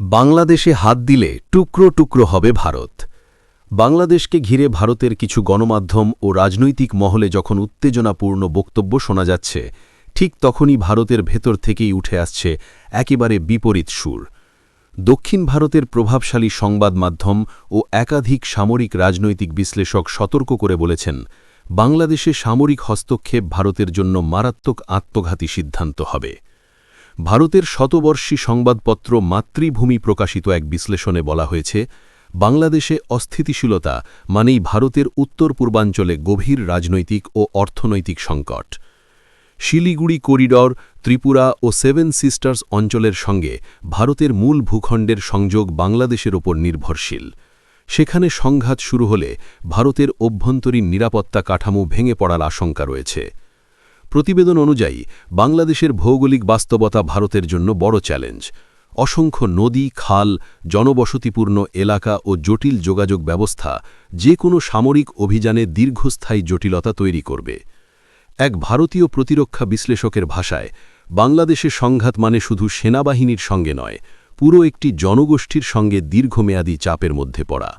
বাংলাদেশে হাত দিলে টুকরো টুকরো হবে ভারত। বাংলাদেশকে ঘিরে ভারতের কিছু গণমাধ্যম ও রাজনৈতিক মহলে যখন উত্তেজনাপূর্ণ বক্তব্য শোনা যাচ্ছে, ঠিক তখনই ভারতের ভেতর থেকেই উঠে আসছে একেবারে বিপরীত সুর। দক্ষিণ ভারতের প্রভাবশালী সংবাদ মাধ্যম ও একাধিক সামরিক রাজনৈতিক বিশ্লেষক সতর্ক করে বলেছেন, বাংলাদেশে সামরিক হস্তক্ষেপ ভারতের জন্য মারাত্মক আত্মঘাতী সিদ্ধান্ত হবে। ভারতের শতবর্ষী সংবাদপত্র মাতৃভূমি প্রকাশিত এক বিশ্লেষণে বলা হয়েছে, বাংলাদেশে অস্থিতিশীলতা মানেই ভারতের উত্তর পূর্বাঞ্চলে গভীর রাজনৈতিক ও অর্থনৈতিক সংকট। শিলিগুড়ি করিডর, ত্রিপুরা ও সেভেন সিস্টার্স অঞ্চলের সঙ্গে ভারতের মূল ভূখণ্ডের সংযোগ বাংলাদেশের ওপর নির্ভরশীল। সেখানে সংঘাত শুরু হলে ভারতের অভ্যন্তরীণ নিরাপত্তা কাঠামো ভেঙে পড়ার আশঙ্কা রয়েছে। প্রতিবেদন অনুযায়ী, বাংলাদেশের ভৌগোলিক বাস্তবতা ভারতের জন্য বড় চ্যালেঞ্জ। অসংখ্য নদী, খাল, জনবসতিপূর্ণ এলাকা ও জটিল যোগাযোগ ব্যবস্থা যে কোনো সামরিক অভিযানে দীর্ঘস্থায়ী জটিলতা তৈরি করবে। এক ভারতীয় প্রতিরক্ষা বিশ্লেষকের ভাষায়, বাংলাদেশের সংঘাত মানে শুধু সেনাবাহিনীর সঙ্গে নয়, পুরো একটি জনগোষ্ঠীর সঙ্গে দীর্ঘমেয়াদী চাপের মধ্যে পড়া।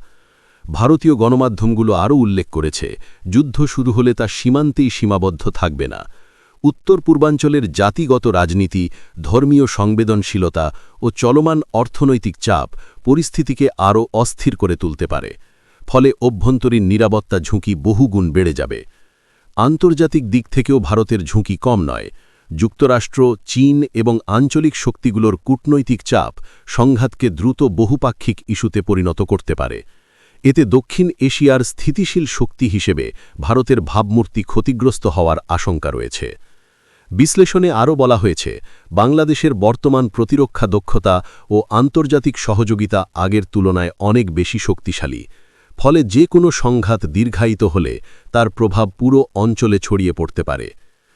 ভারতীয় গণমাধ্যমগুলো আরও উল্লেখ করেছে, যুদ্ধ শুরু হলে তা সীমান্তেই সীমাবদ্ধ থাকবে না। উত্তর পূর্বাঞ্চলের জাতিগত রাজনীতি, ধর্মীয় সংবেদনশীলতা ও চলমান অর্থনৈতিক চাপ পরিস্থিতিকে আরও অস্থির করে তুলতে পারে। ফলে অভ্যন্তরীণ নিরাপত্তা ঝুঁকি বহুগুণ বেড়ে যাবে। আন্তর্জাতিক দিক থেকেও ভারতের ঝুঁকি কম নয়। যুক্তরাষ্ট্র, চীন এবং আঞ্চলিক শক্তিগুলোর কূটনৈতিক চাপ সংঘাতকে দ্রুত বহুপাক্ষিক ইস্যুতে পরিণত করতে পারে। এতে দক্ষিণ এশিয়ার স্থিতিশীল শক্তি হিসেবে ভারতের ভাবমূর্তি ক্ষতিগ্রস্ত হওয়ার আশঙ্কা রয়েছে। বিশ্লেষণে আরও বলা হয়েছে, বাংলাদেশের বর্তমান প্রতিরক্ষা দক্ষতা ও আন্তর্জাতিক সহযোগিতা আগের তুলনায় অনেক বেশি শক্তিশালী, ফলে যে কোনো সংঘাত দীর্ঘায়িত হলে তার প্রভাব পুরো অঞ্চলে ছড়িয়ে পড়তে পারে।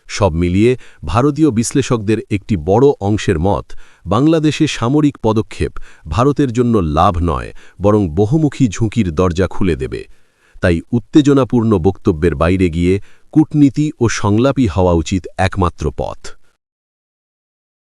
সব মিলিয়ে ভারতীয় বিশ্লেষকদের একটি বড় অংশের মত, বাংলাদেশে সামরিক পদক্ষেপ ভারতের জন্য লাভ নয়, বরং বহুমুখী ঝুঁকির দরজা খুলে দেবে। তাই উত্তেজনাপূর্ণ বক্তব্যের বাইরে গিয়ে কূটনীতি ও সংলাপই হওয়া উচিত একমাত্র পথ।